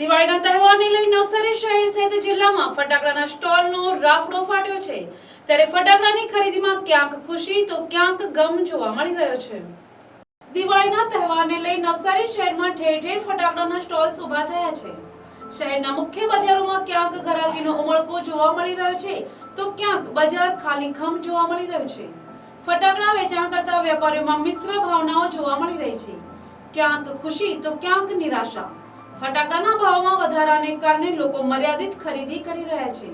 દિવાળીના તહેવારને લઈ નવસારી શહેર સહિત જિલ્લામાં ફટાકડાના સ્ટોલનો રાફડો ફાટ્યો છે. ત્યારે ફટાકડાની ખરીદીમાં ક્યાંક ખુશી તો ક્યાંક ગમ જોવા મળી રહ્યો છે. દિવાળીના તહેવારને લઈ નવસારી શહેરમાં ઠેર ઠેર ફટાકડાના સ્ટોલ્સ ઊભા થયા છે. શહેરના મુખ્ય બજારોમાં ક્યાંક ઘરાકીનો ઉમળકો જોવા મળી રહ્યો છે તો ક્યાંક બજાર ખાલી ખમ જોવા મળી રહ્યું છે. ફટાકડા વેચાણ કરતા વેપારીઓમાં મિશ્ર ભાવનાઓ જોવા મળી રહી છે. ક્યાંક ખુશી તો ક્યાંક નિરાશા. ફટાકડાના ભાવમાં વધારાને કારણે લોકો મર્યાદિત ખરીદી કરી રહ્યા છે.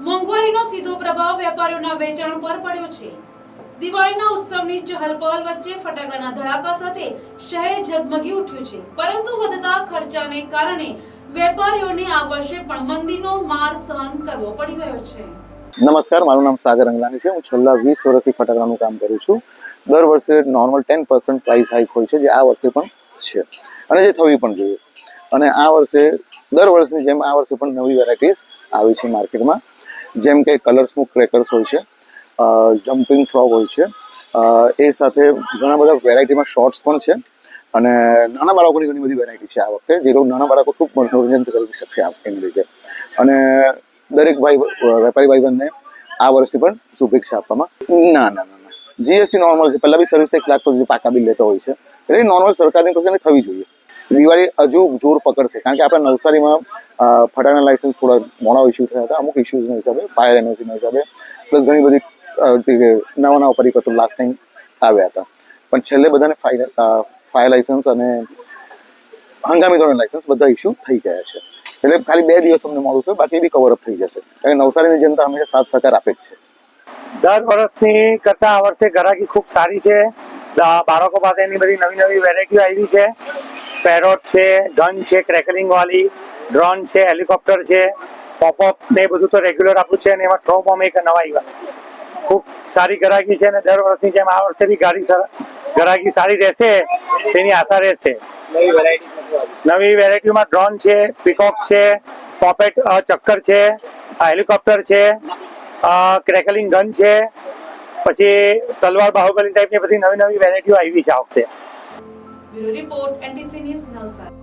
મોંઘવારીનો સીધો પ્રભાવ વેપારીઓના વેચાણ પર પડ્યો છે. દિવાળીના ઉત્સવની ચહલપહલ વચ્ચે ફટાકડાના ધડાકા સાથે શહેર ઝગમગી ઉઠ્યું છે. પરંતુ વધતા ખર્ચાને કારણે વેપારીઓને આ વર્ષે પણ મંદીનો માર સહન કરવો પડી રહ્યો છે. નમસ્કાર, મારું નામ સાગર અંગલાની છે. હું છેલ્લા વીસ વર્ષથી ફટાકડાનું કામ કરું છું. દર વર્ષે normal ten percent price hike હોય છે, જે આ વર્ષે પણ છે. અને જે થવી પણ જોઈએ. અને આ વર્ષે, દર વર્ષની જેમ આ વર્ષે પણ નવી વેરાયટીઝ આવી છે માર્કેટમાં જેમ કે કલર ક્રેકર્સ હોય છે જમ્પિંગ ફ્રોગ હોય છે એ સાથે ઘણા બધા વેરાયટીમાં શોર્ટ્સ પણ છે અને નાના બાળકોની ઘણી બધી વેરાયટી છે આ વખતે, જે લોકો નાના બાળકો ખૂબ મનોરંજન કરી શકશે એની રીતે. અને દરેક ભાઈ, વેપારી ભાઈબંધને આ વર્ષની પણ શુભેચ્છા આપવામાં. ના ના ના ના. જીએસટી નોર્મલ છે. પહેલાં બી સર્વિસ ટેક્સ લાગતો જે પાકા બિલ લેતો હોય છે. એટલે નોર્મલ સરકારની પાસે થવી જોઈએ. દિવાળી હજુ જોર પકડશે. કારણ કે આપણે નવસારીમાં અ, લાઇસન્સ થોડા મોડા ઇસ્યુ થયા હતા. અમુક ઇસ્યુઝના હિસાબે ફાયર એનર્જીના હિસાબે પ્લસ ઘણી બધી નવા નવા પરિપત્રો લાસ્ટ ટાઈમ આવ્યા હતા. પણ છેલ્લે બધાને ફાયર લાઇસન્સ અને હંગામી ધોરણ લાઇસન્સ બધા ઇસ્યુ થઈ ગયા છે. એટલે ખાલી બે દિવસ અમને મોડું થયું બાકી બી કવર અપ થઈ જશે. કારણ કે નવસારીની જનતા હંમેશા સાથ સહકાર આપે જ છે. દર વર્ષની કરતા આ વર્ષે ગ્રાહકી ખૂબ સારી છે. બાળકો પાસેની બધી નવી નવી વેરાયટીઓ આવી છે. પેરોટ છે ગન છે ક્રેકલિંગ વાળી ડ્રોન છે હેલિકોપ્ટર છે પોપઅપ ને બધું તો રેગ્યુલર આપ્યું છે અને એમાં થ્રો બોમ્બ એક નવા આવ્યા છે. ખૂબ સારી ગરાગી છે અને દર વર્ષની જેમ આ વર્ષે બી ગાડી ગરાગી સારી રહેશે તેની આશા રહેશે. નવી વેરાયટીમાં ડ્રોન છે પીકોક છે પોપેટ ચક્કર છે હેલિકોપ્ટર છે ક્રેકલિંગ ગન છે પછી તલવાર બાહુબલી ટાઈપની બધી નવી નવી વેરાયટીઓ આવી છે આ વખતે. Bureau Report, NTC News, Navsar.